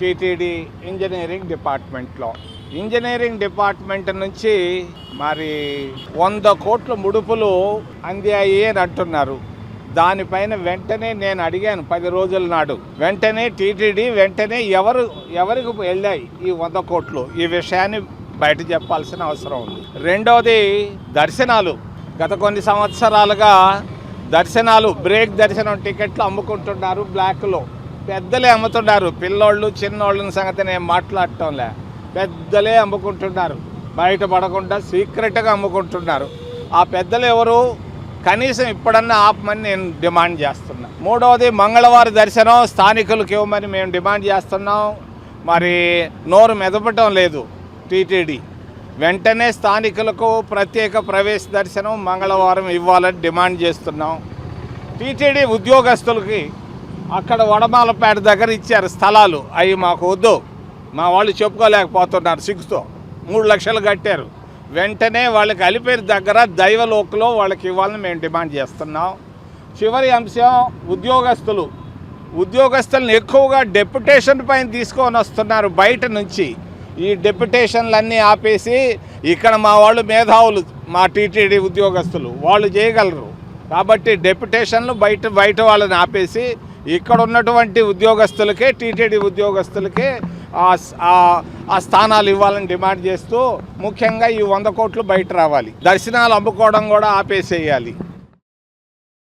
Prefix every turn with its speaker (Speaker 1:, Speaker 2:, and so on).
Speaker 1: TTD engineering డిపార్ట్మెంట్లో. Engineering department నుంచి మరి వంద కోట్ల ముడుపులు అందాయి అని అంటున్నారు. దానిపైన వెంటనే నేను అడిగాను పది రోజుల నాడు. వెంటనే టీటీడీ వెంటనే ఎవరు ఎవరికి వెళ్ళాయి ఈ వంద కోట్లు? ఈ విషయాన్ని బయట చెప్పాల్సిన అవసరం ఉంది. రెండవది దర్శనాలు. గత కొన్ని సంవత్సరాలుగా దర్శనాలు బ్రేక్ దర్శనం టికెట్లు అమ్ముకుంటున్నారు బ్లాక్లో. పెద్దలే అమ్ముతున్నారు పిల్లోళ్ళు చిన్నోళ్ళని సంగతి నేను మాట్లాడటంలే. పెద్దలే అమ్ముకుంటున్నారు. బయట పడకుండా సీక్రెట్గా అమ్ముకుంటున్నారు. ఆ పెద్దలు ఎవరు? కనీసం ఇప్పుడన్నా ఆపమని నేను డిమాండ్ చేస్తున్నా. మూడవది మంగళవారి దర్శనం స్థానికులకు ఇవ్వమని మేము డిమాండ్ చేస్తున్నాం. మరి నోరు మెదపటం లేదు టీటీడీ. వెంటనే స్థానికులకు ప్రత్యేక ప్రవేశ దర్శనం మంగళవారం ఇవ్వాలని డిమాండ్ చేస్తున్నాం. టీటీడీ ఉద్యోగస్తులకి అక్కడ వడమాలపేట దగ్గర ఇచ్చారు స్థలాలు. అవి మాకు వద్దు. మా వాళ్ళు చెప్పుకోలేకపోతున్నారు సిగ్గుతో. మూడు లక్షలు కట్టారు. వెంటనే వాళ్ళకి అలిపేరు దగ్గర దైవలోకలో వాళ్ళకి ఇవ్వాలని మేము డిమాండ్ చేస్తున్నాం. చివరి అంశం ఉద్యోగస్తులు. ఉద్యోగస్తులను ఎక్కువగా డెప్యుటేషన్ పైన తీసుకొని వస్తున్నారు బయట నుంచి. ఈ డెప్యుటేషన్లన్నీ ఆపేసి ఇక్కడ మా వాళ్ళు మేధావులు మా టీటీడీ ఉద్యోగస్తులు. వాళ్ళు చేయగలరు. కాబట్టి డెప్యుటేషన్లు బయట బయట వాళ్ళని ఆపేసి ఇక్కడ ఉన్నటువంటి ఉద్యోగస్తులకే టీటీడీ ఉద్యోగస్తులకే ఆ స్థానాలు ఇవ్వాలని డిమాండ్ చేస్తూ ముఖ్యంగా ఈ వంద కోట్లు బయట రావాలి. దర్శనాలు అమ్ముకోవడం కూడా ఆపేసేయాలి.